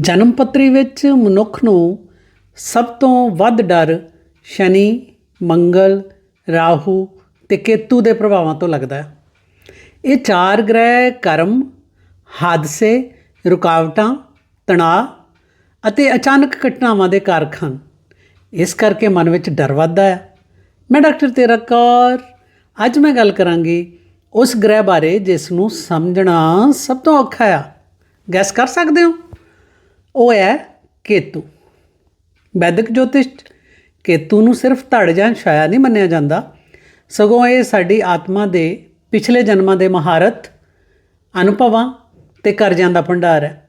ਜਨਮ ਪੱਤਰੀ ਵਿੱਚ ਮਨੁੱਖ ਨੂੰ ਸਭ ਤੋਂ ਵੱਧ ਡਰ ਸ਼ਨੀ, ਮੰਗਲ, ਰਾਹੂ ਤੇ ਕੇਤੂ ਦੇ ਪ੍ਰਭਾਵਾਂ ਤੋਂ ਲੱਗਦਾ ਹੈ। ਇਹ ਚਾਰ ਗ੍ਰਹਿ ਕਰਮ, ਹਾਦਸੇ, ਰੁਕਾਵਟਾਂ, ਤਣਾਅ ਅਤੇ ਅਚਾਨਕ ਘਟਨਾਵਾਂ ਦੇ ਕਾਰਕ ਹਨ। ਇਸ ਕਰਕੇ ਮਨ ਵਿੱਚ ਡਰ ਵੱਧਦਾ ਹੈ। ਮੈਂ ਡਾਕਟਰ ਤੇਰਾ ਕੌਰ, ਅੱਜ ਮੈਂ ਗੱਲ ਕਰਾਂਗੀ ਉਸ ਗ੍ਰਹਿ ਬਾਰੇ ਜਿਸ ਨੂੰ ਸਮਝਣਾ ਸਭ ਤੋਂ ਔਖਾ ਆ। ਗੈਸ ਕਰ ਸਕਦੇ ਹੋ? ਉਹ ਹੈ ਕੇਤੂ। ਵੈਦਿਕ ਜੋਤਿਸ਼ 'ਚ ਕੇਤੂ ਨੂੰ ਸਿਰਫ ਧੜ ਜਾਂ ਛਾਇਆ ਨਹੀਂ ਮੰਨਿਆ ਜਾਂਦਾ। ਸਗੋਂ ਇਹ ਸਾਡੀ ਆਤਮਾ ਦੇ ਪਿਛਲੇ ਜਨਮਾਂ ਦੇ ਮਹਾਰਤ ਅਨੁਭਵਾਂ ਤੇ ਕਰਜ਼ਾਂ ਦਾ ਭੰਡਾਰ ਹੈ।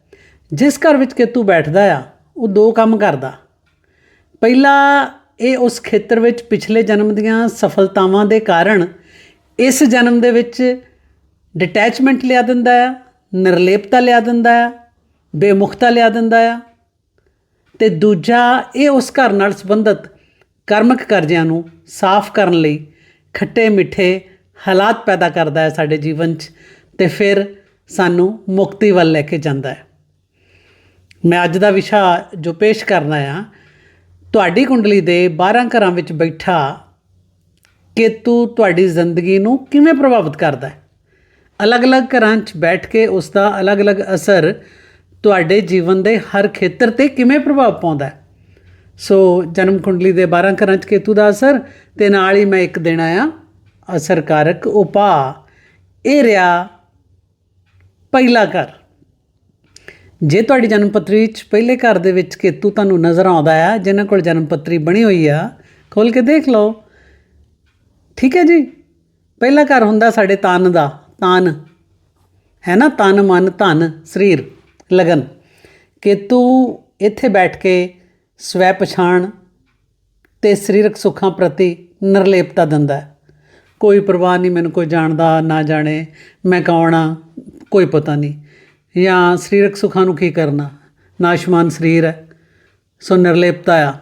ਜਿਸ ਘਰ ਵਿੱਚ ਕੇਤੂ ਬੈਠਦਾ ਆ, ਉਹ ਦੋ ਕੰਮ ਕਰਦਾ। ਪਹਿਲਾ, ਇਹ ਉਸ ਖੇਤਰ ਵਿੱਚ ਪਿਛਲੇ ਜਨਮ ਦੀਆਂ ਸਫਲਤਾਵਾਂ ਦੇ ਕਾਰਨ ਇਸ ਜਨਮ ਦੇ ਵਿੱਚ ਡਿਟੈਚਮੈਂਟ ਲਿਆ ਦਿੰਦਾ ਆ, ਨਿਰਲੇਪਤਾ ਲਿਆ ਦਿੰਦਾ ਆ ਬੇਮੁਖਤਾ ਲਿਆ ਦਿੰਦਾ ਆ ਤੇ ਦੂਜਾ ਇਹ ਉਸ ਘਰ ਨਾਲ ਸੰਬੰਧਿਤ ਕਰਮਕ ਕਰਜ਼ਿਆਂ ਨੂੰ ਸਾਫ਼ ਕਰਨ ਲਈ ਖੱਟੇ ਮਿੱਠੇ ਹਾਲਾਤ ਪੈਦਾ ਕਰਦਾ ਹੈ ਸਾਡੇ ਜੀਵਨ 'ਚ ਤੇ ਫਿਰ ਸਾਨੂੰ ਮੁਕਤੀ ਵੱਲ ਲੈ ਕੇ ਜਾਂਦਾ ਹੈ। ਮੈਂ ਅੱਜ ਦਾ ਵਿਸ਼ਾ ਜੋ ਪੇਸ਼ ਕਰਨਾ ਆ, ਤੁਹਾਡੀ ਕੁੰਡਲੀ ਦੇ 12 ਘਰਾਂ ਵਿੱਚ ਬੈਠਾ ਕੇਤੂ ਤੁਹਾਡੀ ਜ਼ਿੰਦਗੀ ਨੂੰ ਕਿਵੇਂ ਪ੍ਰਭਾਵਿਤ ਕਰਦਾ ਹੈ? ਅਲੱਗ-ਅਲੱਗ ਘਰਾਂ 'ਚ ਬੈਠ ਕੇ ਉਸ ਦਾ ਅਲੱਗ-ਅਲੱਗ ਅਸਰ ਤੁਹਾਡੇ ਜੀਵਨ ਦੇ ਹਰ ਖੇਤਰ ਤੇ ਕਿਵੇਂ ਪ੍ਰਭਾਵ ਪਾਉਂਦਾ ਹੈ? ਸੋ ਜਨਮ ਕੁੰਡਲੀ ਦੇ 12 ਘਰਾਂ 'ਚ ਕੇਤੂ ਦਾ ਅਸਰ ਤੇ ਨਾਲ ਹੀ ਮੈਂ ਇੱਕ ਦੇਣਾ ਆ ਅਸਰਕਾਰਕ ਉਪਾਅ। ਇਹ ਰਿਹਾ ਪਹਿਲਾ ਘਰ। ਜੇ ਤੁਹਾਡੀ ਜਨਮ ਪੱਤਰੀ 'ਚ ਪਹਿਲੇ ਘਰ ਦੇ ਵਿੱਚ ਕੇਤੂ ਤੁਹਾਨੂੰ ਨਜ਼ਰ ਆਉਂਦਾ ਆ, ਜਿਨ੍ਹਾਂ ਕੋਲ ਜਨਮ ਪੱਤਰੀ ਬਣੀ ਹੋਈ ਆ ਖੋਲ ਕੇ ਦੇਖ ਲਓ। ਠੀਕ ਹੈ ਜੀ? ਪਹਿਲਾ ਘਰ ਹੁੰਦਾ ਸਾਡੇ ਤਨ ਦਾ, ਤਨ। ਹੈ ਨਾ? ਤਨ, ਮਨ, ਧਨ, ਸਰੀਰ। ਲਗਨ ਕਿ ਤੂੰ ਇੱਥੇ ਬੈਠ ਕੇ ਸਵੈ ਪਛਾਣ ਤੇ ਸਰੀਰਕ ਸੁੱਖਾਂ ਪ੍ਰਤੀ ਨਿਰਲੇਪਤਾ ਦਿੰਦਾ ਕੋਈ ਪਰਵਾਹ ਨਹੀਂ, ਮੈਨੂੰ ਕੋਈ ਜਾਣਦਾ ਨਾ ਜਾਣੇ, ਮੈਂ ਕੌਣ ਆ, ਕੋਈ ਪਤਾ ਨਹੀਂ। ਜਾਂ ਸਰੀਰਕ ਸੁੱਖਾਂ ਨੂੰ ਕੀ ਕਰਨਾ? ਨਾਸ਼ਮਾਨ ਸਰੀਰ ਹੈ, ਸੋ ਨਿਰਲੇਪਤਾ ਆ,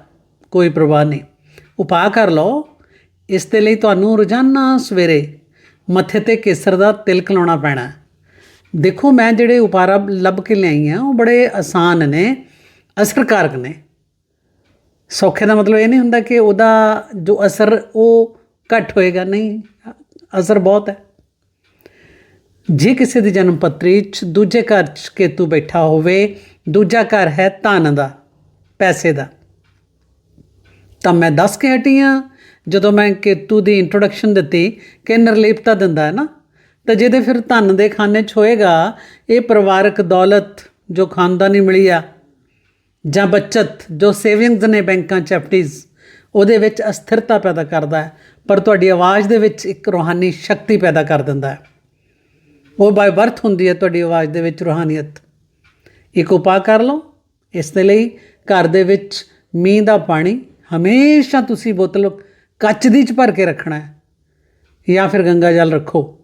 ਕੋਈ ਪਰਵਾਹ ਨਹੀਂ। ਉਪਾਅ ਕਰ ਲਓ, ਇਸ ਦੇ ਲਈ ਤੁਹਾਨੂੰ ਰੋਜ਼ਾਨਾ ਸਵੇਰੇ ਮੱਥੇ ਤੇ ਕੇਸਰ ਦਾ ਤਿਲਕ ਲਾਉਣਾ ਪੈਣਾ ਦੇਖੋ, ਮੈਂ ਜਿਹੜੇ ਉਪਾਰਾ ਲੱਭ ਕੇ ਲਿਆਈ ਆ, ਉਹ ਬੜੇ ਆਸਾਨ ਨੇ, ਅਸਰਕਾਰਕ ਨੇ। ਸੌਖੇ ਦਾ ਮਤਲਬ ਇਹ ਨਹੀਂ ਹੁੰਦਾ ਕਿ ਉਹਦਾ ਜੋ ਅਸਰ, ਉਹ ਘੱਟ ਹੋਏਗਾ। ਨਹੀਂ, ਅਸਰ ਬਹੁਤ ਹੈ। ਜੇ ਕਿਸੇ ਦੀ ਜਨਮ ਪੱਤਰੀ 'ਚ ਦੂਜੇ ਘਰ 'ਚ ਕੇਤੂ ਬੈਠਾ ਹੋਵੇ, ਦੂਜਾ ਘਰ ਹੈ ਧਨ ਦਾ, ਪੈਸੇ ਦਾ, ਤਾਂ ਮੈਂ ਦੱਸ ਕੇ ਹਟੀ ਹਾਂ ਜਦੋਂ ਮੈਂ ਕੇਤੂ ਦੀ ਇੰਟਰੋਡਕਸ਼ਨ ਦਿੱਤੀ, ਕਿ ਨਿਰਲੇਪਤਾ ਦਿੰਦਾ ਹੈ ਨਾ ਤਾਂ ਜਿਹਦੇ ਫਿਰ ਧਨ ਦੇ ਖਾਨੇ 'ਚ ਹੋਏਗਾ, ਇਹ ਪਰਿਵਾਰਕ ਦੌਲਤ ਜੋ ਖਾਨਦਾਨੀ ਮਿਲੀ ਆ, ਜਾਂ ਬਚਤ, ਜੋ ਸੇਵਿੰਗਸ ਨੇ ਬੈਂਕਾਂ 'ਚ ਐਫਡੀਜ਼, ਉਹਦੇ ਵਿੱਚ ਅਸਥਿਰਤਾ ਪੈਦਾ ਕਰਦਾ ਹੈ, ਪਰ ਤੁਹਾਡੀ ਆਵਾਜ਼ ਦੇ ਵਿੱਚ ਇੱਕ ਰੂਹਾਨੀ ਸ਼ਕਤੀ ਪੈਦਾ ਕਰ ਦਿੰਦਾ ਹੈ। ਉਹ ਬਾਈ ਬਰਥ ਹੁੰਦੀ ਹੈ ਤੁਹਾਡੀ ਆਵਾਜ਼ ਦੇ ਵਿੱਚ ਰੂਹਾਨੀਅਤ। ਇੱਕ ਉਪਾਅ ਕਰ ਲਓ, ਇਸ ਦੇ ਲਈ ਘਰ ਦੇ ਵਿੱਚ ਮੀਂਹ ਦਾ ਪਾਣੀ ਹਮੇਸ਼ਾ ਤੁਸੀਂ ਬੋਤਲ ਕੱਚ ਦੀ ਚ ਭਰ ਕੇ ਰੱਖਣਾ ਹੈ, ਜਾਂ ਫਿਰ ਗੰਗਾ ਜਲ ਰੱਖੋ।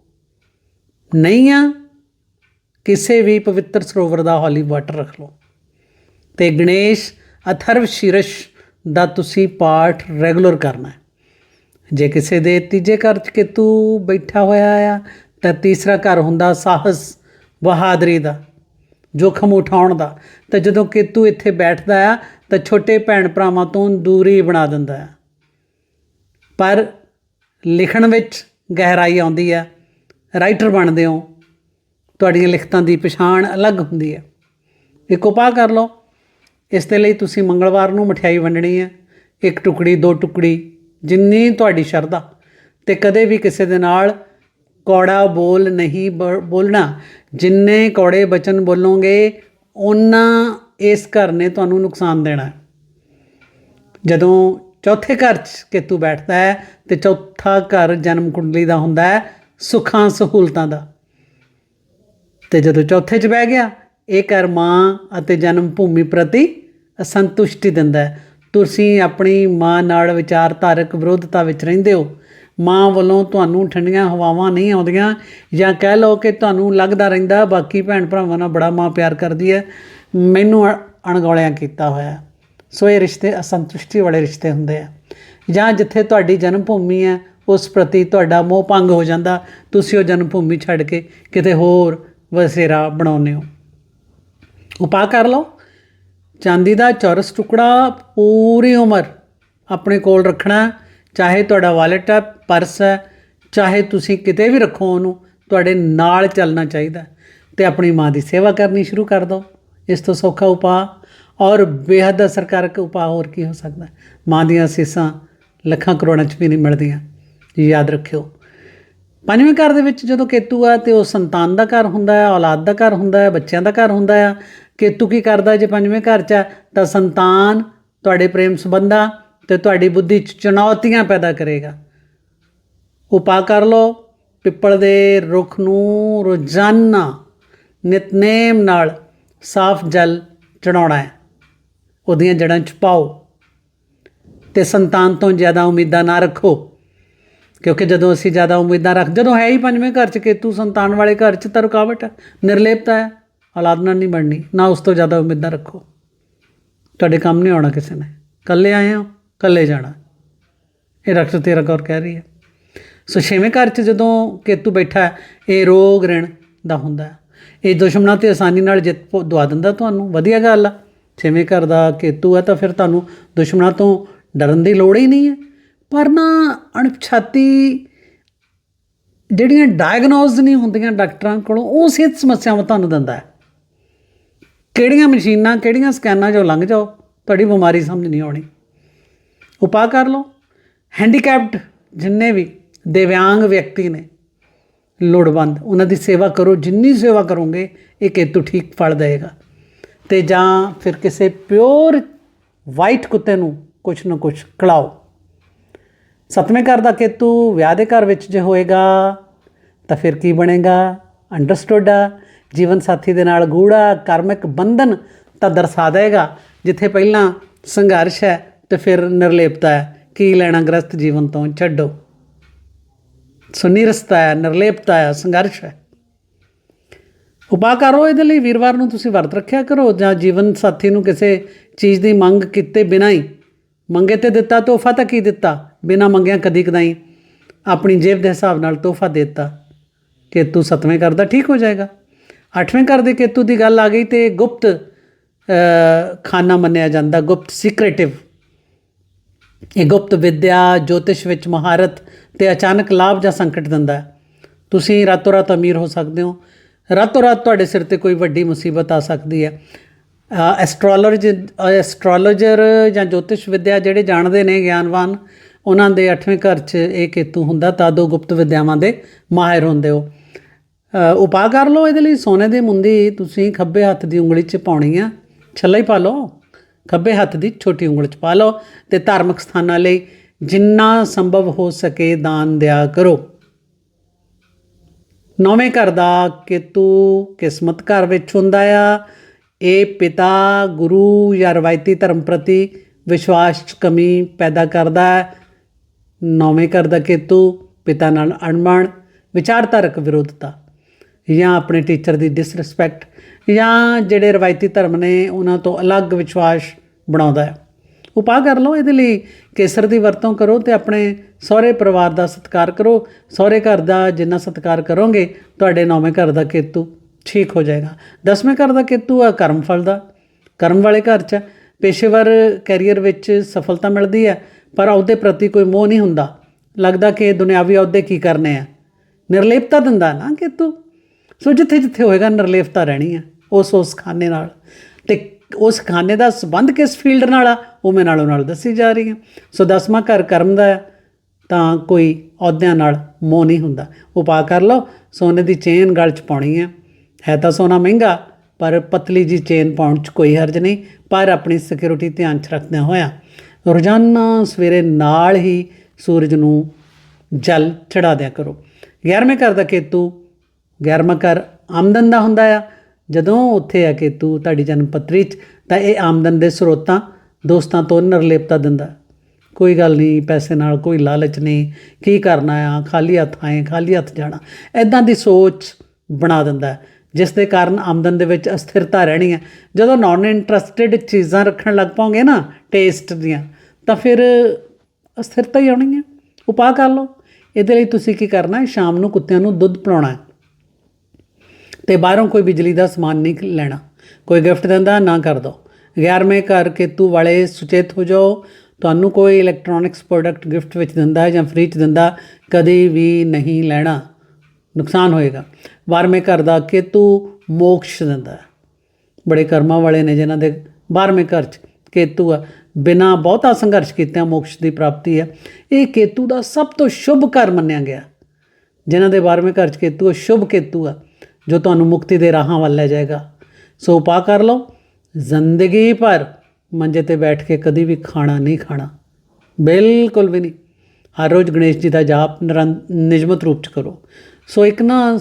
ਨਹੀਂ ਆ, ਕਿਸੇ ਵੀ ਪਵਿੱਤਰ ਸਰੋਵਰ ਦਾ ਹੌਲੀ ਵਾਟਰ ਰੱਖ ਲਓ। ਤੇ ਗਣੇਸ਼, ਅਥਰਵ ਸ਼ੀਰਸ਼ ਦਾ ਤੁਸੀਂ ਪਾਠ ਰੈਗੂਲਰ ਕਰਨਾ ਹੈ। ਜੇ ਕਿਸੇ ਦੇ ਤੀਜੇ ਘਰ 'ਚ ਕੇਤੂ ਬੈਠਾ ਹੋਇਆ ਆ, ਤਾਂ ਤੀਸਰਾ ਘਰ ਹੁੰਦਾ ਸਾਹਸ ਬਹਾਦਰੀ ਦਾ, ਜੋਖਮ ਉਠਾਉਣ ਦਾ। ਤਾਂ ਜਦੋਂ ਕੇਤੂ ਇੱਥੇ ਬੈਠਦਾ ਆ, ਤਾਂ ਛੋਟੇ ਭੈਣ ਭਰਾਵਾਂ ਤੋਂ ਦੂਰੀ ਬਣਾ ਦਿੰਦਾ ਆ। ਪਰ ਲਿਖਣ ਵਿੱਚ ਗਹਿਰਾਈ ਆਉਂਦੀ ਆ। ਰਾਈਟਰ ਬਣਦੇ ਹੋ, ਤੁਹਾਡੀਆਂ ਲਿਖਤਾਂ ਦੀ ਪਛਾਣ ਅਲੱਗ ਹੁੰਦੀ ਹੈ। ਇੱਕ ਉਪਾਅ ਕਰ ਲਓ, ਇਸ ਦੇ ਲਈ ਤੁਸੀਂ ਮੰਗਲਵਾਰ ਨੂੰ ਮਠਿਆਈ ਵੰਡਣੀ ਹੈ, ਇੱਕ ਟੁਕੜੀ, ਦੋ ਟੁਕੜੀ, ਜਿੰਨੀ ਤੁਹਾਡੀ ਸ਼ਰਧਾ ਤੇ ਕਦੇ ਵੀ ਕਿਸੇ ਦੇ ਨਾਲ ਕੌੜਾ ਬੋਲ ਨਹੀਂ ਬ- ਬੋਲਣਾ। ਜਿੰਨੇ ਕੌੜੇ ਬਚਨ ਬੋਲੋਗੇ ਉਹਨਾਂ ਇਸ ਘਰ ਨੇ ਤੁਹਾਨੂੰ ਨੁਕਸਾਨ ਦੇਣਾ ਹੈ। ਜਦੋਂ ਚੌਥੇ ਘਰ 'ਚ ਕੇਤੂ ਬੈਠਦਾ ਹੈ ਤੇ ਚੌਥਾ ਘਰ ਜਨਮ ਕੁੰਡਲੀ ਦਾ ਹੁੰਦਾ ਹੈ ਸੁੱਖਾਂ ਸਹੂਲਤਾਂ ਦਾ। ਤੇ ਜਦੋਂ ਚੌਥੇ 'ਚ ਬਹਿ ਗਿਆ, ਇਹ ਕਰ ਮਾਂ ਅਤੇ ਜਨਮ ਭੂਮੀ ਪ੍ਰਤੀ ਅਸੰਤੁਸ਼ਟੀ ਦਿੰਦਾ ਹੈ। ਤੁਸੀਂ ਆਪਣੀ ਮਾਂ ਨਾਲ ਵਿਚਾਰਧਾਰਕ ਵਿਰੋਧਤਾ ਵਿੱਚ ਰਹਿੰਦੇ ਹੋ। ਮਾਂ ਵੱਲੋਂ ਤੁਹਾਨੂੰ ਠੰਡੀਆਂ ਹਵਾਵਾਂ ਨਹੀਂ ਆਉਂਦੀਆਂ ਜਾਂ ਕਹਿ ਲਓ ਕਿ ਤੁਹਾਨੂੰ ਲੱਗਦਾ ਰਹਿੰਦਾ, ਬਾਕੀ ਭੈਣ ਭਰਾਵਾਂ ਨਾਲ ਬੜਾ ਮਾਂ ਪਿਆਰ ਕਰਦੀ ਹੈ। ਮੈਨੂੰ ਅ- ਅਣਗੌਲਿਆਂ ਕੀਤਾ ਹੋਇਆ ਸੋ ਇਹ ਰਿਸ਼ਤੇ ਅਸੰਤੁਸ਼ਟੀ ਵਾਲੇ ਰਿਸ਼ਤੇ ਹੁੰਦੇ ਆ। ਜਾਂ ਜਿੱਥੇ ਤੁਹਾਡੀ ਜਨਮ ਭੂਮੀ ਹੈ ਉਸ ਪ੍ਰਤੀ ਤੁਹਾਡਾ ਮੋਹ ਭੰਗ ਹੋ ਜਾਂਦਾ, ਤੁਸੀਂ ਉਹ ਜਨਮ ਭੂਮੀ ਛੱਡ ਕੇ ਕਿਤੇ ਹੋਰ ਵਸੇਰਾ ਬਣਾਉਂਦੇ ਹੋ। ਉਪਾਅ ਕਰ ਲਓ। ਚਾਂਦੀ ਦਾ ਚੌਰਸ ਟੁਕੜਾ ਪੂਰੀ ਉਮਰ ਆਪਣੇ ਕੋਲ ਰੱਖਣਾ ਚਾਹੇ ਤੁਹਾਡਾ ਵਾਲਟ ਹੈ, ਪਰਸ ਹੈ, ਚਾਹੇ ਤੁਸੀਂ ਕਿਤੇ ਵੀ ਰੱਖੋ ਉਹਨੂੰ, ਤੁਹਾਡੇ ਨਾਲ ਚੱਲਣਾ ਚਾਹੀਦਾ ਤੇ ਆਪਣੀ ਮਾਂ ਦੀ ਸੇਵਾ ਕਰਨੀ ਸ਼ੁਰੂ ਕਰ ਦਿਓ। ਇਸ ਤੋਂ ਸੌਖਾ ਉਪਾਅ। ਔਰ ਬੇਹੱਦ ਅਸਰਕਾਰਕ ਉਪਾਅ ਹੋਰ ਕੀ ਹੋ ਸਕਦਾ ਮਾਂ ਦੀਆਂ ਅਸੀਸਾਂ ਲੱਖਾਂ ਕਰੋੜਾਂ ਚ ਵੀ ਨਹੀਂ ਮਿਲਦੀਆਂ। ਯਾਦ ਰੱਖਿਓ। ਪੰਜਵੇਂ ਘਰ ਦੇ ਵਿੱਚ ਜਦੋਂ ਕੇਤੂ ਆ ਤੇ ਉਹ ਸੰਤਾਨ ਦਾ ਘਰ ਹੁੰਦਾ ਹੈ ਔਲਾਦ ਦਾ ਘਰ ਹੁੰਦਾ ਹੈ ਬੱਚਿਆਂ ਦਾ ਘਰ ਹੁੰਦਾ ਹੈ ਕੇਤੂ ਕੀ ਕਰਦਾ ਜੇ ਪੰਜਵੇਂ ਘਰ 'ਚ ਹੈ ਤਾਂ ਸੰਤਾਨ ਤੁਹਾਡੇ ਪ੍ਰੇਮ ਸੰਬੰਧਾਂ ਤੇ ਤੁਹਾਡੀ ਬੁੱਧੀ 'ਚ ਚੁਣੌਤੀਆਂ ਪੈਦਾ ਕਰੇਗਾ। ਉਪਾਅ ਕਰ ਲਓ, ਪਿੱਪਲ ਦੇ ਰੁੱਖ ਨੂੰ ਰੋਜ਼ਾਨਾ ਨਿਤਨੇਮ ਨਾਲ ਸਾਫ਼ ਜਲ ਚੜਾਉਣਾ ਹੈ। ਉਹਦੀਆਂ ਜੜਾਂ 'ਚ ਪਾਓ ਤੇ ਸੰਤਾਨ ਤੋਂ ਜ਼ਿਆਦਾ ਉਮੀਦਾਂ ਨਾ ਰੱਖੋ। ਕਿਉਂਕਿ ਜਦੋਂ ਅਸੀਂ ਜ਼ਿਆਦਾ ਉਮੀਦਾਂ ਰੱਖ ਜਦੋਂ ਹੈ ਹੀ ਪੰਜਵੇਂ ਘਰ 'ਚ ਕੇਤੂ ਸੰਤਾਨ ਵਾਲੇ ਘਰ 'ਚ ਤਾਂ ਰੁਕਾਵਟ ਹੈ ਨਿਰਲੇਪਤਾ ਹੈ ਔਲਾਦ ਨਾਲ ਨਹੀਂ ਬਣਨੀ, ਨਾ ਉਸ ਤੋਂ ਜ਼ਿਆਦਾ ਉਮੀਦਾਂ ਰੱਖੋ। ਤੁਹਾਡੇ ਕੰਮ ਨਹੀਂ ਆਉਣਾ ਕਿਸੇ ਨੇ। ਕੱਲੇ ਆਏ ਹੋ ਕੱਲੇ ਜਾਣਾ। ਇਹ ਰਕਤ ਤੇਰਾ ਕੌਰ ਕਹਿ ਰਹੀ ਹੈ। ਸੋ ਛੇਵੇਂ ਘਰ 'ਚ ਜਦੋਂ ਕੇਤੂ ਬੈਠਾ ਇਹ ਰੋਗ ਰਿਣ ਦਾ ਹੁੰਦਾ ਇਹ ਦੁਸ਼ਮਣਾਂ ਤੇ ਆਸਾਨੀ ਨਾਲ ਜਿੱਤ ਪ- ਦਵਾ ਦਿੰਦਾ ਤੁਹਾਨੂੰ। ਵਧੀਆ ਗੱਲ ਆ। ਛੇਵੇਂ ਘਰ ਦਾ ਕੇਤੂ ਹੈ ਤਾਂ ਫਿਰ ਤੁਹਾਨੂੰ ਦੁਸ਼ਮਣਾਂ ਤੋਂ ਡਰਨ ਦੀ ਲੋੜ ਹੀ ਨਹੀਂ ਹੈ। ਪਰ ਨਾ ਅਣਪਛਾਤੀ ਜਿਹੜੀਆਂ ਡਾਇਗਨੋਸ ਨਹੀਂ ਹੁੰਦੀਆਂ ਡਾਕਟਰਾਂ ਕੋਲੋਂ, ਉਹ ਸਿਹਤ ਸਮੱਸਿਆਵਾਂ ਤੁਹਾਨੂੰ ਦਿੰਦਾ ਹੈ। ਕਿਹੜੀਆਂ ਮਸ਼ੀਨਾਂ, ਕਿਹੜੀਆਂ ਸਕੈਨਾਂ ਜੋ ਲੰਘ ਜਾਓ, ਤੁਹਾਡੀ ਬਿਮਾਰੀ ਸਮਝ ਨਹੀਂ ਆਉਣੀ। ਉਪਾਅ ਕਰ ਲਓ। ਹੈਂਡੀਕੈਪਡ ਜਿੰਨੇ ਵੀ ਦਿਵਿਆਂਗ ਵਿਅਕਤੀ ਨੇ, ਲੋੜਵੰਦ, ਉਹਨਾਂ ਦੀ ਸੇਵਾ ਕਰੋ। ਜਿੰਨੀ ਸੇਵਾ ਕਰੋਗੇ, ਇਹ ਕੇਤੂ ਠੀਕ ਫਲ ਦੇਗਾ ਤੇ ਜਾਂ ਫਿਰ ਕਿਸੇ ਪਿਓਰ ਵਾਈਟ ਕੁੱਤੇ ਨੂੰ ਕੁਛ ਨਾ ਕੁਛ ਖਿਲਾਓ। ਸਤਵੇਂ ਘਰ ਦਾ ਕੇਤੂ ਵਿਆਹ ਦੇ ਘਰ ਵਿੱਚ ਜੇ ਹੋਏਗਾ, ਤਾਂ ਫਿਰ ਕੀ ਬਣੇਗਾ? ਅੰਡਰਸਟੂਡ ਆ। ਜੀਵਨ ਸਾਥੀ ਦੇ ਨਾਲ ਗੂੜਾ ਕਰਮਿਕ ਬੰਧਨ ਤਾਂ ਦਰਸਾ ਦੇਗਾ, ਜਿੱਥੇ ਪਹਿਲਾਂ ਸੰਘਰਸ਼ ਹੈ ਤੇ ਫਿਰ ਨਿਰਲੇਪਤਾ ਹੈ। ਕੀ ਲੈਣਾ ਗ੍ਰਸਤ ਜੀਵਨ ਤੋਂ? ਛੱਡੋ। ਸੋ ਨਿਰਸਤਾ ਹੈ, ਨਿਰਲੇਪਤਾ ਹੈ, ਸੰਘਰਸ਼ ਹੈ। ਉਪਾਅ ਕਰੋ ਇਹਦੇ ਲਈ, ਵੀਰਵਾਰ ਨੂੰ ਤੁਸੀਂ ਵਰਤ ਰੱਖਿਆ ਕਰੋ, ਜਾਂ ਜੀਵਨ ਸਾਥੀ ਨੂੰ ਕਿਸੇ ਚੀਜ਼ ਦੀ ਮੰਗ ਕੀਤੇ ਬਿਨਾਂ ਹੀ। ਮੰਗੇ ਤੇ ਦਿੱਤਾ, ਤੋਹਫਾ ਤਾਂ ਕੀ ਦਿੱਤਾ? ਬਿਨਾਂ ਮੰਗਿਆ ਕਦੀ ਕਦਾਈ ਆਪਣੀ ਜੇਬ ਦੇ ਹਿਸਾਬ ਨਾਲ ਤੋਹਫਾ ਦੇ ਦਿੱਤਾ। ਕੇਤੂ ਸਤਵੇਂ ਘਰ ਦਾ ਠੀਕ ਹੋ ਜਾਏਗਾ। ਅੱਠਵੇਂ ਘਰ ਦੇ ਕੇਤੂ ਦੀ ਗੱਲ ਆ ਗਈ ਤੇ ਗੁਪਤ ਖਾਨਾ ਮੰਨਿਆ ਜਾਂਦਾ, ਗੁਪਤ ਸੀਕ੍ਰੇਟਿਵ ਇਹ ਗੁਪਤ ਵਿਦਿਆ, ਜੋਤਿਸ਼ ਵਿੱਚ ਮਹਾਰਤ ਤੇ ਅਚਾਨਕ ਲਾਭ ਜਾਂ ਸੰਕਟ ਦਿੰਦਾ ਹੈ। ਤੁਸੀਂ ਰਾਤੋਂ ਰਾਤ ਅਮੀਰ ਹੋ ਸਕਦੇ ਹੋ। ਰਾਤੋਂ ਰਾਤ ਤੁਹਾਡੇ ਸਿਰ ਤੇ ਕੋਈ ਵੱਡੀ ਮੁਸੀਬਤ ਆ ਸਕਦੀ ਹੈ। ਐਸਟ੍ਰੋਲੋਜੀ ਐਸਟ੍ਰੋਲੋਜਰ ਜਾਂ ਜੋਤਿਸ਼ ਵਿਦਿਆ ਜਿਹੜੇ ਜਾਣਦੇ ਨੇ ਗਿਆਨਵਾਨ ਉਹਨਾਂ ਦੇ 8ਵੇਂ ਘਰ 'ਚ ਇਹ ਕੇਤੂ ਹੁੰਦਾ ਤਾਂ ਗੁਪਤ ਵਿਦਿਆਵਾਂ ਦੇ ਮਾਹਿਰ ਹੁੰਦੇ ਹੋ ਉਪਾਅ ਕਰ ਲਓ ਇਹਦੇ ਲਈ, ਸੋਨੇ ਦੀ ਮੁੰਦੀ ਤੁਸੀਂ ਖੱਬੇ ਹੱਥ ਦੀ ਉਂਗਲੀ 'ਚ ਪਾਉਣੀ ਆ, ਛੱਲਾ ਹੀ ਪਾ ਲਓ, ਖੱਬੇ ਹੱਥ ਦੀ ਛੋਟੀ ਉਂਗਲ 'ਚ ਪਾ ਲਓ ਤੇ ਧਾਰਮਿਕ ਸਥਾਨਾਂ ਲਈ ਜਿੰਨਾ ਸੰਭਵ ਹੋ ਸਕੇ ਦਾਨ ਦਿਆ ਕਰੋ। ਨੌਵੇਂ ਘਰ ਦਾ ਕੇਤੂ ਕਿਸਮਤ ਘਰ ਵਿੱਚ ਹੁੰਦਾ ਆ। ਇਹ ਪਿਤਾ, ਗੁਰੂ ਜਾਂ ਰਵਾਇਤੀ ਧਰਮ ਪ੍ਰਤੀ ਵਿਸ਼ਵਾਸ 'ਚ ਕਮੀ ਪੈਦਾ ਕਰਦਾ ਹੈ। ਨੌਵੇਂ ਘਰ ਦਾ ਕੇਤੂ, ਪਿਤਾ ਨਾਲ ਅਣਮਣ, ਵਿਚਾਰਧਾਰਕ ਵਿਰੋਧਤਾ, ਜਾਂ ਆਪਣੇ ਟੀਚਰ ਦੀ ਡਿਸਰਿਸਪੈਕਟ ਜਾਂ ਜਿਹੜੇ ਰਵਾਇਤੀ ਧਰਮ ਨੇ ਉਹਨਾਂ ਤੋਂ ਅਲੱਗ ਵਿਸ਼ਵਾਸ ਬਣਾਉਂਦਾ ਹੈ। ਉਪਾਅ ਕਰ ਲਓ ਇਹਦੇ ਲਈ, ਕੇਸਰ ਦੀ ਵਰਤੋਂ ਕਰੋ ਤੇ ਆਪਣੇ ਸਹੁਰੇ ਪਰਿਵਾਰ ਦਾ ਸਤਿਕਾਰ ਕਰੋ। ਸਹੁਰੇ ਘਰ ਦਾ ਜਿੰਨਾ ਸਤਿਕਾਰ ਕਰੋਗੇ, ਤੁਹਾਡੇ ਨੌਵੇਂ ਘਰ ਦਾ ਕੇਤੂ ਠੀਕ ਹੋ ਜਾਏਗਾ। ਦਸਵੇਂ ਘਰ ਦਾ ਕੇਤੂ ਆ ਕਰਮ ਫਲ ਦਾ। ਕਰਮ ਵਾਲੇ ਘਰ 'ਚ ਪੇਸ਼ੇਵਰ ਕੈਰੀਅਰ ਵਿੱਚ ਸਫਲਤਾ ਮਿਲਦੀ ਹੈ, ਪਰ ਉਹਦੇ ਪ੍ਰਤੀ ਕੋਈ ਮੋਹ ਨਹੀਂ ਹੁੰਦਾ। ਲੱਗਦਾ ਕਿ ਦੁਨਿਆਵੀ ਅਹੁਦੇ ਕੀ ਕਰਨੇ ਆ? ਨਿਰਲੇਪਤਾ ਦਿੰਦਾ ਨਾ ਕੇਤੂ? ਸੋ ਜਿੱਥੇ ਜਿੱਥੇ ਹੋਏਗਾ, ਨਿਰਲੇਪਤਾ ਰਹਿਣੀ ਹੈ ਉਸ ਉਸ ਖਾਨੇ ਨਾਲ। ਤੇ ਉਸ ਖਾਨੇ ਦਾ ਸੰਬੰਧ ਕਿਸ ਫੀਲਡ ਨਾਲ ਆ? ਉਹ ਮੈਂ ਨਾਲੋਂ ਨਾਲ ਦੱਸੀ ਜਾ ਰਹੀ ਹਾਂ। ਸੋ ਦਸਵਾਂ ਘਰ ਕਰਮ ਦਾ ਤਾਂ ਕੋਈ ਅਹੁਦਿਆਂ ਨਾਲ ਮੋਹ ਨਹੀਂ ਹੁੰਦਾ। ਉਪਾਅ ਕਰ ਲਓ, ਸੋਨੇ ਦੀ ਚੇਨ ਗਲ 'ਚ ਪਾਉਣੀ ਹੈ ਹੈ ਤਾਂ ਸੋਨਾ ਮਹਿੰਗਾ ਪਰ ਪਤਲੀ ਜੀ ਚੇਨ ਪਾਉਣ 'ਚ ਕੋਈ ਹਰਜ ਨਹੀਂ, ਪਰ ਆਪਣੀ ਸਿਕਿਉਰਿਟੀ ਧਿਆਨ 'ਚ ਰੱਖਦਿਆਂ ਹੋਇਆ ਰੋਜ਼ਾਨਾ ਸਵੇਰੇ ਨਾਲ ਹੀ ਸੂਰਜ ਨੂੰ ਜਲ ਚੜਾ ਦਿਆ ਕਰੋ 11ਵੇਂ ਘਰ ਦਾ ਕੇਤੂ 11ਵਾਂ ਘਰ ਆਮਦਨ ਦਾ ਹੁੰਦਾ ਆ। ਜਦੋਂ ਉੱਥੇ ਆ ਕੇਤੂ ਤੁਹਾਡੀ ਜਨਮ ਪੱਤਰੀ 'ਚ, ਤਾਂ ਇਹ ਆਮਦਨ ਦੇ ਸਰੋਤਾਂ ਦੋਸਤਾਂ ਤੋਂ ਨਿਰਲੇਪਤਾ ਦਿੰਦਾ। ਕੋਈ ਗੱਲ ਨਹੀਂ, ਪੈਸੇ ਨਾਲ ਕੋਈ ਲਾਲਚ ਨਹੀਂ, ਕੀ ਕਰਨਾ ਆ, ਖਾਲੀ ਹੱਥ ਆਏ, ਖਾਲੀ ਹੱਥ ਜਾਣਾ। ਐਦਾਂ ਦੀ ਸੋਚ ਬਣਾ ਦਿੰਦਾ। ਜਿਸ ਦੇ ਕਾਰਨ ਆਮਦਨ ਦੇ ਵਿੱਚ ਅਸਥਿਰਤਾ ਰਹਿਣੀ ਹੈ। ਜਦੋਂ ਨਾਨ ਇੰਟਰਸਟਿਡ ਚੀਜ਼ਾਂ ਰੱਖਣ ਲੱਗ ਪਾਉਂਗੇ ਨਾ ਟੇਸਟ ਦੀਆਂ, ਤਾਂ ਫਿਰ ਅਸਥਿਰਤਾ ਹੀ ਆਉਣੀ ਹੈ। ਉਪਾਅ ਕਰ ਲਓ। ਇਹਦੇ ਲਈ ਤੁਸੀਂ ਕੀ ਕਰਨਾ ਹੈ? ਸ਼ਾਮ ਨੂੰ ਕੁੱਤਿਆਂ ਨੂੰ ਦੁੱਧ ਪਿਲਾਉਣਾ ਹੈ। ਤੇ ਬਾਹਰੋਂ ਕੋਈ ਬਿਜਲੀ ਦਾ ਸਮਾਨ ਨਹੀਂ ਲੈਣਾ। ਕੋਈ ਗਿਫਟ ਦਿੰਦਾ, ਨਾ ਕਰ ਦੋ। 11ਵੇਂ ਘਰ ਕੇਤੂ ਵਾਲੇ ਸੁਚੇਤ ਹੋ ਜਾਓ। ਤੁਹਾਨੂੰ ਕੋਈ ਇਲੈਕਟ੍ਰੋਨਿਕਸ ਪ੍ਰੋਡਕਟ ਗਿਫਟ ਵਿੱਚ ਦਿੰਦਾ ਹੈ ਜਾਂ ਫ੍ਰੀ ਚ ਦਿੰਦਾ, ਕਦੇ ਵੀ ਨਹੀਂ ਲੈਣਾ। ਨੁਕਸਾਨ ਹੋਏਗਾ। 12ਵੇਂ ਘਰ ਦਾ ਕੇਤੂ ਮੋਕਸ਼ ਦਿੰਦਾ ਹੈ। ਬੜੇ ਕਰਮਾਂ ਵਾਲੇ ਨੇ ਜਿਨ੍ਹਾਂ ਦੇ 12ਵੇਂ ਘਰ 'ਚ ਕੇਤੂ ਆ। ਬਿਨਾ ਬਹੁਤਾ ਸੰਘਰਸ਼ ਕੀਤਿਆਂ ਮੋਕਸ਼ ਦੀ ਪ੍ਰਾਪਤੀ ਹੈ। ਇਹ ਕੇਤੂ ਦਾ ਸਭ ਤੋਂ ਸ਼ੁਭ ਘਰ ਮੰਨਿਆ ਗਿਆ। ਜਿਨ੍ਹਾਂ ਦੇ 12ਵੇਂ ਘਰ 'ਚ ਕੇਤੂ ਆ ਸ਼ੁਭ ਕੇਤੂ ਆ, ਜੋ ਤੁਹਾਨੂੰ ਮੁਕਤੀ ਦੇ ਰਾਹਾਂ ਵੱਲ ਲੈ ਜਾਏਗਾ। ਸੋ ਉਪਾਅ ਕਰ ਲਓ। ਜ਼ਿੰਦਗੀ ਭਰ ਮੰਜੇ ਤੇ ਬੈਠ ਕੇ ਕਦੀ ਵੀ ਖਾਣਾ ਨਹੀਂ ਖਾਣਾ। ਬਿਲਕੁਲ ਵੀ ਨਹੀਂ। ਹਰ ਰੋਜ਼ ਗਣੇਸ਼ ਜੀ ਦਾ ਜਾਪ ਨਿਰਨ- ਨਿਯਮਿਤ ਰੂਪ ਚ ਕਰੋ। ਸੋ ਇੱਕ ਨਾ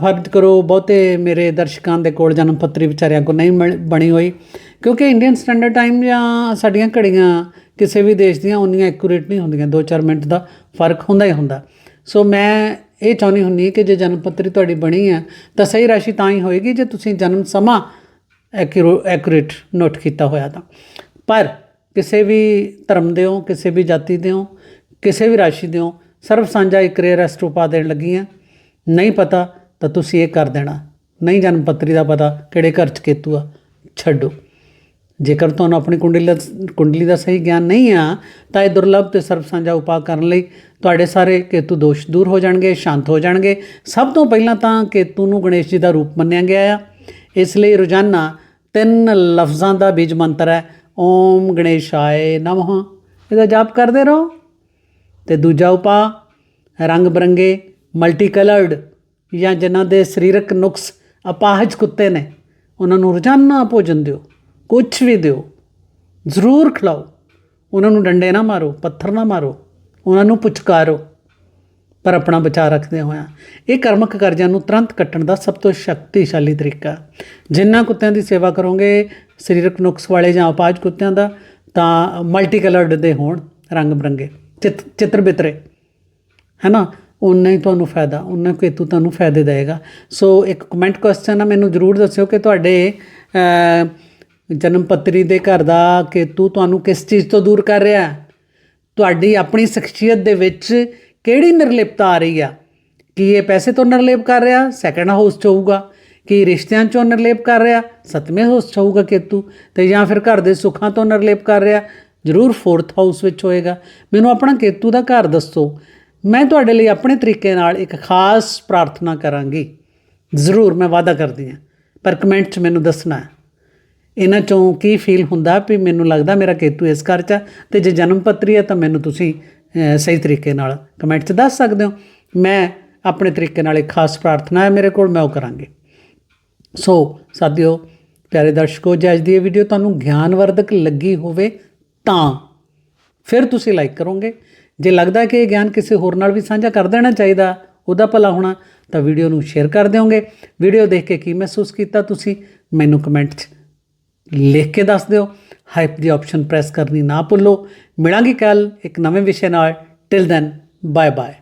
ਫਰਜ਼ ਕਰੋ ਬਹੁਤੇ ਮੇਰੇ ਦਰਸ਼ਕਾਂ ਦੇ ਕੋਲ ਜਨਮ ਪੱਤਰੀ ਵਿਚਾਰਿਆਂ ਕੋ ਨਹੀਂ ਮਿਲ- ਬਣੀ ਹੋਈ। ਕਿਉਂਕਿ ਇੰਡੀਅਨ ਸਟੈਂਡਰਡ ਟਾਈਮ ਜਾਂ ਸਾਡੀਆਂ ਘੜੀਆਂ ਕਿਸੇ ਵੀ ਦੇਸ਼ ਦੀਆਂ ਉਨੀਆਂ ਐਕੂਰੇਟ ਨਹੀਂ ਹੁੰਦੀਆਂ। 2-4 ਮਿੰਟ ਦਾ ਫ਼ਰਕ ਹੁੰਦਾ ਹੀ ਹੁੰਦਾ। ਸੋ ਮੈਂ ਇਹ ਚਾਹੁੰਦੀ ਹੁੰਦੀ ਕਿ ਜੇ ਜਨਮ ਪੱਤਰੀ ਤੁਹਾਡੀ ਬਣੀ ਹੈ, ਤਾਂ ਸਹੀ ਰਾਸ਼ੀ ਤਾਂ ਹੀ ਹੋਏਗੀ ਜੇ ਤੁਸੀਂ ਜਨਮ ਸਮਾਂ ਐਕੂਰੇਟ ਨੋਟ ਕੀਤਾ ਹੋਇਆ ਤਾਂ। ਪਰ ਕਿਸੇ ਵੀ ਧਰਮ ਦੇ ਹੋ ਕਿਸੇ ਵੀ ਜਾਤੀ ਦੇ ਹੋ ਕਿਸੇ ਵੀ ਰਾਸ਼ੀ ਦੇ ਹੋ ਸਰਬ ਸਾਂਝਾ ਇੱਕ ਰੇਅਰ ਐਸਟਰੋਪਾ ਦੇਣ ਲੱਗੀ ਹਾਂ ਨਹੀਂ ਪਤਾ ਤਾਂ ਤੁਸੀਂ ਇਹ ਕਰ ਦੇਣਾ। ਨਹੀਂ ਜਨਮ ਪੱਤਰੀ ਦਾ ਪਤਾ ਕਿਹੜੇ ਘਰ ਚ ਕੇਤੂ ਆ। ਛੱਡੋ। ਜੇਕਰ ਤੁਹਾਨੂੰ ਆਪਣੀ ਕੁੰਡਲੀ ਦਾ ਕੁੰਡਲੀ ਦਾ ਸਹੀ ਗਿਆਨ ਨਹੀਂ ਆ, ਤਾਂ ਇਹ ਦੁਰਲਭ ਤੇ ਸਰਬ ਸਾਂਝਾ ਉਪਾਅ ਕਰਨ ਲਈ ਤੁਹਾਡੇ ਸਾਰੇ ਕੇਤੂ ਦੋਸ਼ ਦੂਰ ਹੋ ਜਾਣਗੇ, ਸ਼ਾਂਤ ਹੋ ਜਾਣਗੇ। ਸਭ ਤੋਂ ਪਹਿਲਾਂ ਤਾਂ ਕੇਤੂ ਨੂੰ ਗਣੇਸ਼ ਜੀ ਦਾ ਰੂਪ ਮੰਨਿਆ ਗਿਆ ਆ। ਇਸ ਲਈ ਰੋਜ਼ਾਨਾ ਤਿੰਨ ਲਫ਼ਜ਼ਾਂ ਦਾ ਬੀਜ ਮੰਤਰ ਹੈ। ਓਮ ਗਣੇਸ਼ਾਏ ਨਮః। ਇਹਦਾ ਜਾਪ ਕਰਦੇ ਰਹੋ। ਤੇ ਦੂਜਾ ਉਪਾਅ, ਰੰਗ ਬਰੰਗੇ ਮਲਟੀ ਕਲਰਡ ਜਾਂ ਜਿਨ੍ਹਾਂ ਦੇ ਸਰੀਰਕ ਨੁਕਸ ਅਪਾਹਜ ਕੁੱਤੇ ਨੇ, ਉਹਨਾਂ ਨੂੰ ਰੋਜ਼ਾਨਾ ਭੋਜਨ ਦਿਓ ਕੁਝ ਵੀ ਦਿਓ, ਜ਼ਰੂਰ ਖਿਲਾਓ। ਉਹਨਾਂ ਨੂੰ ਡੰਡੇ ਨਾ ਮਾਰੋ, ਪੱਥਰ ਨਾ ਮਾਰੋ, ਉਹਨਾਂ ਨੂੰ ਪੁਚਕਾਰੋ। ਪਰ ਆਪਣਾ ਬਚਾਅ ਰੱਖਦੇ ਹੋਇਆ, ਇਹ ਕਰਮਕ ਕਰਜ਼ਾਂ ਨੂੰ ਤੁਰੰਤ ਕੱਟਣ ਦਾ ਸਭ ਤੋਂ ਸ਼ਕਤੀਸ਼ਾਲੀ ਤਰੀਕਾ। ਜਿੰਨਾ ਕੁੱਤਿਆਂ ਦੀ ਸੇਵਾ ਕਰੋਗੇ, ਸਰੀਰਕ ਨੁਕਸ ਵਾਲੇ ਜਾਂ ਅਪਾਹਜ ਕੁੱਤਿਆਂ ਦਾ, ਤਾਂ ਮਲਟੀ ਕਲਰਡ ਦੇ ਹੋਣ ਰੰਗ ਬਰੰਗੇ। ਚਿੱਤਰ ਬਿਤਰੇ ਹੈ ਨਾ ਉਨਾ ਹੀ ਤੁਹਾਨੂੰ ਫਾਇਦਾ ਉਨਾ ਕੇਤੂ ਤੁਹਾਨੂੰ ਫਾਇਦੇ ਦੇਗਾ ਸੋ ਇੱਕ ਕਮੈਂਟ ਕੁਐਸਚਨ ਆ, ਮੈਨੂੰ ਜਰੂਰ ਦੱਸਿਓ ਕਿ ਤੁਹਾਡੇ ਜਨਮ ਪੱਤਰੀ ਦੇ ਘਰ ਦਾ ਕੇਤੂ ਤੁਹਾਨੂੰ ਕਿਸ ਚੀਜ਼ ਤੋਂ ਦੂਰ ਕਰ ਰਿਹਾ ਤੁਹਾਡੀ ਆਪਣੀ ਸ਼ਖਸੀਅਤ ਦੇ ਵਿੱਚ ਕਿਹੜੀ ਨਿਰਲੇਪਤਾ ਆ ਰਹੀ ਆ? ਕੀ ਇਹ ਪੈਸੇ ਤੋਂ ਨਿਰਲੇਪ ਕਰ ਰਿਹਾ? ਸੈਕੰਡ ਹਾਊਸ 'ਚ ਹੋਊਗਾ। ਕੀ ਰਿਸ਼ਤਿਆਂ 'ਚੋਂ ਨਿਰਲੇਪ ਕਰ ਰਿਹਾ? ਸੱਤਵੇਂ ਹਾਊਸ 'ਚ ਹੋਊਗਾ ਕੇਤੂ। ਤੇ ਜਾਂ ਫਿਰ ਘਰ ਦੇ ਸੁੱਖਾਂ ਤੋਂ ਨਿਰਲੇਪ ਕਰ ਰਿਹਾ? ਜ਼ਰੂਰ ਫੋਰਥ ਹਾਊਸ ਵਿੱਚ ਹੋਏਗਾ। ਮੈਨੂੰ ਆਪਣਾ ਕੇਤੂ ਦਾ ਘਰ ਦੱਸੋ। ਮੈਂ ਤੁਹਾਡੇ ਲਈ ਆਪਣੇ ਤਰੀਕੇ ਨਾਲ ਇੱਕ ਖਾਸ ਪ੍ਰਾਰਥਨਾ ਕਰਾਂਗੀ। ਜ਼ਰੂਰ, ਮੈਂ ਵਾਅਦਾ ਕਰਦੀ ਹਾਂ। ਪਰ ਕਮੈਂਟ 'ਚ ਮੈਨੂੰ ਦੱਸਣਾ ਇਹਨਾਂ ਚੋਂ ਕੀ ਫੀਲ ਹੁੰਦਾ ਵੀ ਮੈਨੂੰ ਲੱਗਦਾ ਮੇਰਾ ਕੇਤੂ ਇਸ ਘਰ 'ਚ ਆ ਤੇ ਜੇ ਜਨਮ ਪੱਤਰੀ ਹੈ ਤਾਂ ਮੈਨੂੰ ਤੁਸੀਂ ਸਹੀ ਤਰੀਕੇ ਨਾਲ ਕਮੈਂਟ 'ਚ ਦੱਸ ਸਕਦੇ ਹੋ। ਮੈਂ ਆਪਣੇ ਤਰੀਕੇ ਨਾਲ ਇੱਕ ਖਾਸ ਪ੍ਰਾਰਥਨਾ ਹੈ ਮੇਰੇ ਕੋਲ, ਮੈਂ ਉਹ ਕਰਾਂਗੀ। ਸੋ, ਸਾਥੀਓ, ਪਿਆਰੇ ਦਰਸ਼ਕੋ, ਜੇ ਅੱਜ ਦੀ ਇਹ ਵੀਡੀਓ ਤੁਹਾਨੂੰ ਗਿਆਨਵਰਧਕ ਲੱਗੀ ਹੋਵੇ ਤਾਂ ਫਿਰ ਤੁਸੀਂ ਲਾਈਕ ਕਰੋਗੇ। ਜੇ ਲੱਗਦਾ ਕਿ ਇਹ ਗਿਆਨ ਕਿਸੇ ਹੋਰ ਨਾਲ ਵੀ ਸਾਂਝਾ ਕਰ ਦੇਣਾ ਚਾਹੀਦਾ, ਉਹਦਾ ਭਲਾ ਹੋਣਾ, ਤਾਂ ਵੀਡੀਓ ਨੂੰ ਸ਼ੇਅਰ ਕਰ ਦਿਓਗੇ। ਵੀਡੀਓ ਦੇਖ ਕੇ ਕੀ ਮਹਿਸੂਸ ਕੀਤਾ ਤੁਸੀਂ, ਮੈਨੂੰ ਕਮੈਂਟ 'ਚ ਲਿਖ ਕੇ ਦੱਸ ਦਿਓ। ਹਾਈਪ ਦੀ ਆਪਸ਼ਨ ਪ੍ਰੈਸ ਕਰਨੀ ਨਾ ਭੁੱਲੋ। ਮਿਲਾਂਗੇ ਕੱਲ ਇੱਕ ਨਵੇਂ ਵਿਸ਼ੇ ਨਾਲ। Till then bye bye